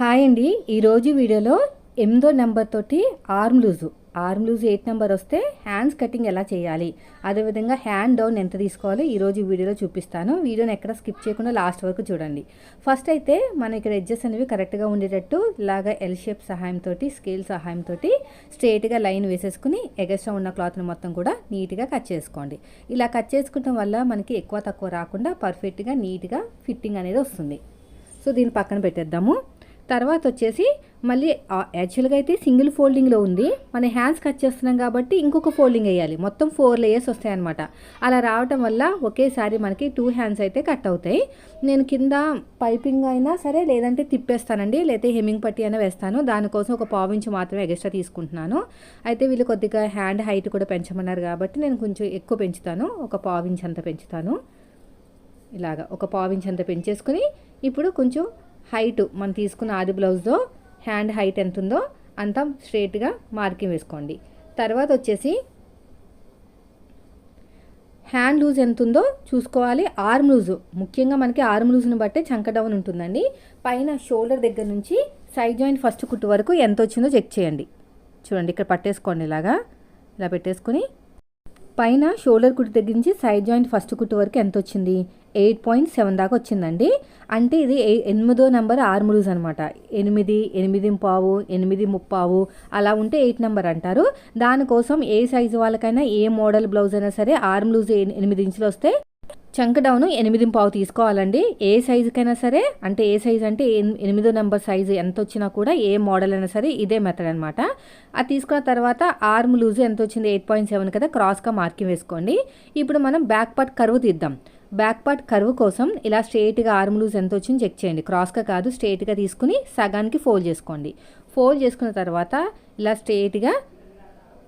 Hi అండి. ఈరోజు వీడియోలో ఎనిమిదో నెంబర్ తోటి arm loose. Arm loose eight number వస్తే హ్యాండ్స్ కటింగ్ ఎలా చేయాలి? అదేవిధంగా హ్యాండ్ డౌన్ ఎంత తీసుకోవాలి? ఈరోజు వీడియోలో చూపిస్తాను. వీడియోని ఎక్కడ స్కిప్ చేయకుండా లాస్ట్ వరకు చూడండి. ఫస్ట్ అయితే మనం ఇక్కడ ఎడ్జెస్ అనేవి కరెక్ట్గా ఉండేటట్టు ఇలాగా ఎల్ షేప్ సహాయంతో స్కేల్ సహాయంతో స్ట్రేట్గా లైన్ వేసేసుకుని ఎగస్ట్రా ఉన్న క్లాత్ని మొత్తం కూడా నీట్గా కట్ చేసుకోండి. ఇలా కట్ చేసుకోవడం వల్ల మనకి ఎక్కువ తక్కువ రాకుండా పర్ఫెక్ట్గా నీట్గా ఫిట్టింగ్ అనేది వస్తుంది. సో దీన్ని పక్కన పెట్టేద్దాము. తర్వాత వచ్చేసి మళ్ళీ యాక్చువల్గా అయితే సింగిల్ ఫోల్డింగ్లో ఉంది. మన హ్యాండ్స్ కట్ చేస్తున్నాం కాబట్టి ఇంకొక ఫోల్డింగ్ వేయాలి. మొత్తం ఫోర్ లేయర్స్ వస్తాయన్నమాట. అలా రావటం వల్ల ఒకేసారి మనకి టూ హ్యాండ్స్ అయితే కట్ అవుతాయి. నేను కింద పైపింగ్ అయినా సరే లేదంటే తిప్పేస్తానండి. లేకపోతే హెమ్మింగ్ పట్టి అయినా వేస్తాను. దానికోసం ఒక పావించి మాత్రమే ఎక్స్ట్రా తీసుకుంటున్నాను. అయితే వీళ్ళు కొద్దిగా హ్యాండ్ హైట్ కూడా పెంచమన్నారు కాబట్టి నేను కొంచెం ఎక్కువ పెంచుతాను. ఒక పావించి అంత పెంచుతాను. ఇలాగా ఒక పావించి అంత పెంచేసుకుని ఇప్పుడు కొంచెం హైట్ మనం తీసుకున్న ఆది బ్లౌజ్లో హ్యాండ్ హైట్ ఎంత ఉందో అంతా స్ట్రేట్గా మార్కింగ్ వేసుకోండి. తర్వాత వచ్చేసి హ్యాండ్ లూజ్ ఎంత ఉందో చూసుకోవాలి. ఆర్మ్ లూజ్ ముఖ్యంగా మనకి ఆర్మ్ లూజ్ని బట్టే చంక డౌన్ ఉంటుందండి. పైన షోల్డర్ దగ్గర నుంచి సైడ్ జాయింట్ ఫస్ట్ కుట్టు వరకు ఎంత వచ్చిందో చెక్ చేయండి. చూడండి ఇక్కడ పట్టేసుకోండి ఇలాగా. ఇలా పెట్టేసుకొని పైన షోల్డర్ కుట్టు దగ్గర నుంచి సైడ్ జాయింట్ ఫస్ట్ కుట్టు వరకు ఎంత వచ్చింది? ఎయిట్ పాయింట్ సెవెన్ దాకా వచ్చిందండి. అంటే ఇది ఎనిమిదో నెంబర్ ఆర్మ్ లూజ్ అనమాట ఎనిమిది ఎనిమిది పావు ఎనిమిది ముప్పావు అలా ఉంటే ఎయిట్ నెంబర్ అంటారు. దానికోసం ఏ సైజు వాళ్ళకైనా ఏ మోడల్ బ్లౌజ్ అయినా సరే ఆర్మ్ లూజ్ ఎనిమిది ఇంచులు వస్తే చంకడౌను ఎనిమిది పావు తీసుకోవాలండి. ఏ సైజుకైనా సరే అంటే ఏ సైజు అంటే ఎనిమిదో నెంబర్ సైజు ఎంత వచ్చినా కూడా ఏ మోడల్ అయినా సరే ఇదే మెథడ్ అనమాట అది తీసుకున్న తర్వాత ఆర్మ్ లూజ్ ఎంత వచ్చింది ఎయిట్ పాయింట్ సెవెన్ కదా క్రాస్గా మార్కింగ్ వేసుకోండి. ఇప్పుడు మనం బ్యాక్ పార్ట్ కరువు తీద్దాం. బ్యాక్ పార్ట్ కరువు కోసం ఇలా స్ట్రేట్గా ఆర్మ్ లూజ్ ఎంత వచ్చింది చెక్ చేయండి క్రాస్గా కాదు స్ట్రేట్గా తీసుకుని సగానికి ఫోల్డ్ చేసుకోండి. ఫోల్డ్ చేసుకున్న తర్వాత ఇలా స్ట్రేట్గా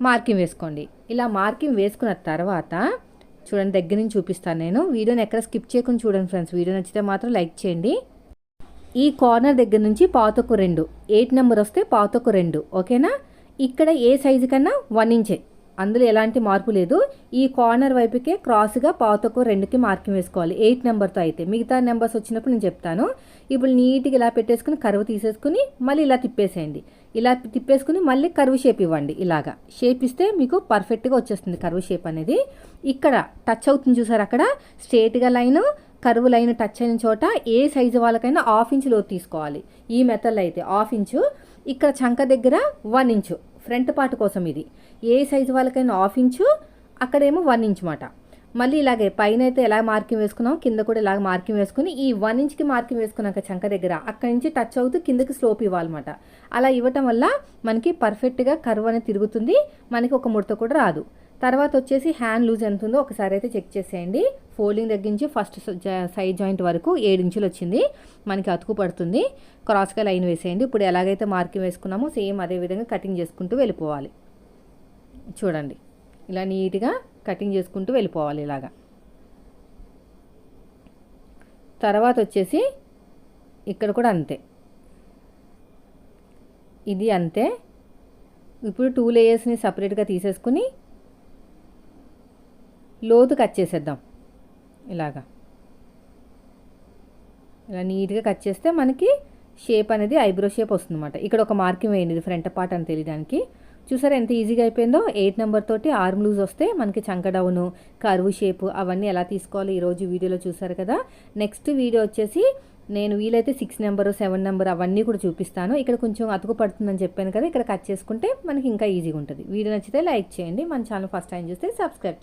మార్కింగ్ వేసుకోండి. ఇలా మార్కింగ్ వేసుకున్న తర్వాత చూడండి దగ్గర నుంచి చూపిస్తాను నేను. వీడియోని ఎక్కడ స్కిప్ చేయకుండా చూడండి ఫ్రెండ్స్. వీడియో నచ్చితే మాత్రం లైక్ చేయండి. ఈ కార్నర్ దగ్గర నుంచి పాతకు రెండు. ఎయిట్ నెంబర్ వస్తే పాతకు రెండు. ఓకేనా? ఇక్కడ ఏ సైజు కన్నా వన్ ఇంచే. అందులో ఎలాంటి మార్పు లేదు. ఈ కార్నర్ వైపుకే క్రాస్గా పాతకు రెండుకి మార్కింగ్ వేసుకోవాలి. ఎయిట్ నెంబర్తో అయితే. మిగతా నెంబర్స్ వచ్చినప్పుడు నేను చెప్తాను. ఇప్పుడు నీట్గా ఇలా పెట్టేసుకుని కరువు తీసేసుకుని మళ్ళీ ఇలా తిప్పేసేయండి. ఇలా తిప్పేసుకుని మళ్ళీ కరువు షేప్ ఇవ్వండి. ఇలాగా. షేప్ ఇస్తే మీకు పర్ఫెక్ట్గా వచ్చేస్తుంది కరువు షేప్ అనేది. ఇక్కడ టచ్ అవుతుంది చూసారు అక్కడ? స్ట్రేట్గా లైన్ కరువు లైన్ టచ్ అయిన చోట ఏ సైజు వాళ్ళకైనా హాఫ్ ఇంచ్ లోతు తీసుకోవాలి. ఈ మెథడ్లో అయితే హాఫ్ ఇంచు. ఇక్కడ చంక దగ్గర వన్ ఇంచు. ఫ్రంట్ పార్ట్ కోసం ఇది. ఏ సైజు వాళ్ళకైనా హాఫ్ ఇంచు అక్కడేమో వన్ ఇంచ్ మాట. మళ్ళీ ఇలాగే పైన అయితే ఎలా మార్కింగ్ వేసుకున్నాం కింద కూడా ఇలాగ మార్కింగ్ వేసుకుని ఈ వన్ ఇంచ్కి మార్కింగ్ వేసుకున్నాక చంక దగ్గర అక్కడి నుంచి టచ్ అవుతూ కిందకి స్లోప్ ఇవ్వాలన్నమాట అలా ఇవ్వటం వల్ల మనకి పర్ఫెక్ట్గా కర్వ్ అనేది తిరుగుతుంది మనకి ఒక ముడత కూడా రాదు. తర్వాత వచ్చేసి హ్యాండ్ లూజ్ ఎంత ఉందో ఒకసారి అయితే చెక్ చేసేయండి. ఫోల్డింగ్ దగ్గర నుంచి ఫస్ట్ సైడ్ జాయింట్ వరకు ఏడు ఇంచులు వచ్చింది. మనకి అతుకు పడుతుంది. క్రాస్గా లైన్ వేసేయండి. ఇప్పుడు ఎలాగైతే మార్కింగ్ వేసుకున్నామో సేమ్ అదే విధంగా కటింగ్ చేసుకుంటూ వెళ్ళిపోవాలి. చూడండి. ఇలా నీట్గా కటింగ్ చేసుకుంటూ వెళ్ళిపోవాలి ఇలాగా. తర్వాత వచ్చేసి ఇక్కడ కూడా అంతే. ఇది అంతే. ఇప్పుడు టూ లేయర్స్ని సపరేట్గా తీసేసుకుని లోతు కట్ చేసేద్దాం. ఇలాగా. ఇలా నీట్గా కట్ చేస్తే మనకి షేప్ అనేది ఐబ్రో షేప్ వస్తుందన్నమాట. ఇక్కడ ఒక మార్కింగ్ వేయండి ఇది ఫ్రంట్ పార్ట్ అని తెలియడానికి. చూసారా ఎంత ఈజీగా అయిపోయిందో? ఎయిట్ నెంబర్ తోటి ఆర్మ్ లూజ్ వస్తే మనకి చంక డౌను కరువు షేప్ అవన్నీ ఎలా తీసుకోవాలి ఈరోజు వీడియోలో చూసారు కదా? నెక్స్ట్ వీడియో వచ్చేసి నేను వీలైతే సిక్స్ నెంబర్ సెవెన్ నెంబర్ అవన్నీ కూడా చూపిస్తాను. ఇక్కడ కొంచెం అతుకు పడుతుందని చెప్పాను కదా ఇక్కడ కట్ చేసుకుంటే మనకి ఇంకా ఈజీగా ఉంటుంది. వీడియో నచ్చితే లైక్ చేయండి. మన ఛానల్ ఫస్ట్ టైం చూస్తే సబ్స్క్రైబ్